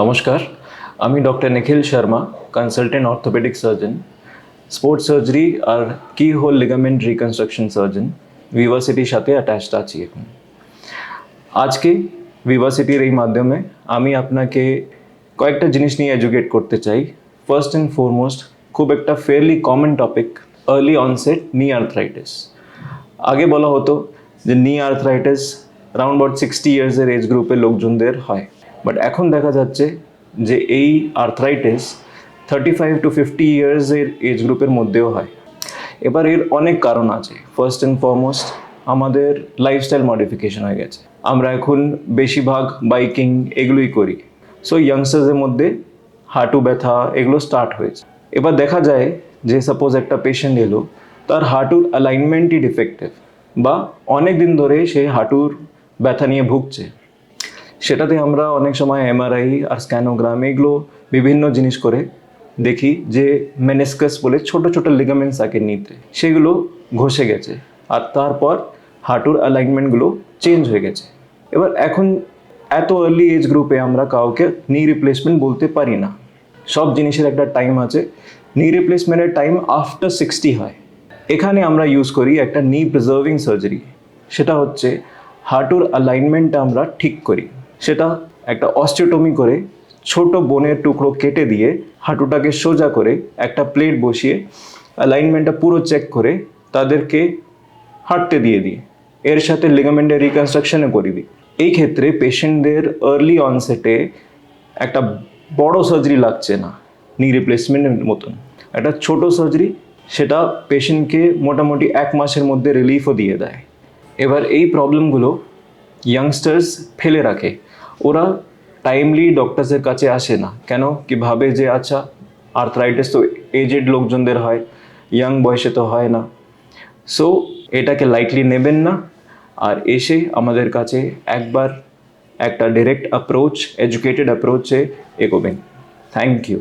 নমস্কার, আমি doctor Nikhil Sharma consultant orthopaedic surgeon sports surgery আর কি হোল লিগামেন্ট রিকনস্ট্রাকশন সার্জন ভিভাসিটির সাথে অ্যাটাচড আছি এখন। আজকে ভিভাসিটির এই মাধ্যমে আমি আপনাকে কয়েকটা জিনিস নিয়ে এডুকেট করতে চাই। ফার্স্ট অ্যান্ড ফরমোস্ট খুব একটা fairly common topic early onset knee arthritis আগে বলা হতো যে knee arthritis round about sixty ইয়ার্সের age গ্রুপের লোকজনদের হয়। বাট এখন দেখা যাচ্ছে যে এই arthritis thirty five to fifty ইয়ার্সের age গ্রুপের মধ্যেও হয়। এবার এর অনেক কারণ আছে। ফার্স্ট অ্যান্ড ফরমোস্ট আমাদের লাইফস্টাইল মডিফিকেশন হয়ে গেছে। আমরা এখন বেশিরভাগ বাইকিং এগুলোই করি। সো ইয়াংস্টার্সের মধ্যে হাঁটু ব্যথা এগুলো স্টার্ট হয়েছে। এবার দেখা যায় যে সাপোজ একটা পেশেন্ট এলো, তার হাঁটুর অ্যালাইনমেন্টই ডিফেক্টিভ বা অনেক দিন ধরে সে হাঁটুর ব্যথা নিয়ে ভুগছে। সেটাতে আমরা অনেক সময় এমআরআই আর স্ক্যানোগ্রাম এগুলো বিভিন্ন জিনিস করে দেখি যে মেনেসকাস বলে ছোট ছোট লিগামেন্টস থাকে নিতে। সেগুলো ঘষে গেছে আর তারপর হাঁটুর অ্যালাইনমেন্টগুলো চেঞ্জ হয়ে গেছে। এবার এখন এত আর্লি এজ গ্রুপে আমরা কাউকে নি রিপ্লেসমেন্ট বলতে পারি না। সব জিনিসের একটা টাইম আছে। নি রিপ্লেসমেন্টের টাইম আফটার সিক্সটি হয়। এখানে আমরা ইউজ করি একটা নি প্রিজার্ভিং সার্জারি সেটা হচ্ছে হাঁটুর অ্যালাইনমেন্টটা আমরা ঠিক করি। সেটা একটা অস্টিওটমি করে ছোট বোনের টুকরো কেটে দিয়ে হাঁটুটাকে সোজা করে একটা প্লেট বসিয়ে অ্যালাইনমেন্টটা পুরো চেক করে তাদেরকে হাঁটতে দিয়ে দিই। এর সাথে লিগামেন্টের রিকনস্ট্রাকশনও করে দিই। এই ক্ষেত্রে পেশেন্টদের আর্লি অনসেটে একটা বড় সার্জারি লাগছে না নি রিপ্লেসমেন্টের মতন। একটা ছোট সার্জারি সেটা পেশেন্টকে মোটামুটি এক মাসের মধ্যে রিলিফও দিয়ে দেয়। এবার এই প্রবলেমগুলো ইয়াংস্টার্স ফেলে রাখে। ওরা টাইমলি ডক্টরসের কাছে আসে না। কেন? কি ভাবে যে আচ্ছা আর্থরাইটিস তো এজেড লোকজনদের হয় ইয়াং বয়সে তো হয় না। সো এটাকে লাইটলি নেবেন না আর এসে আমাদের কাছে একবার একটা ডিরেক্ট অ্যাপ্রোচ এডুকেটেড অ্যাপ্রোচে এগোবেন। Thank you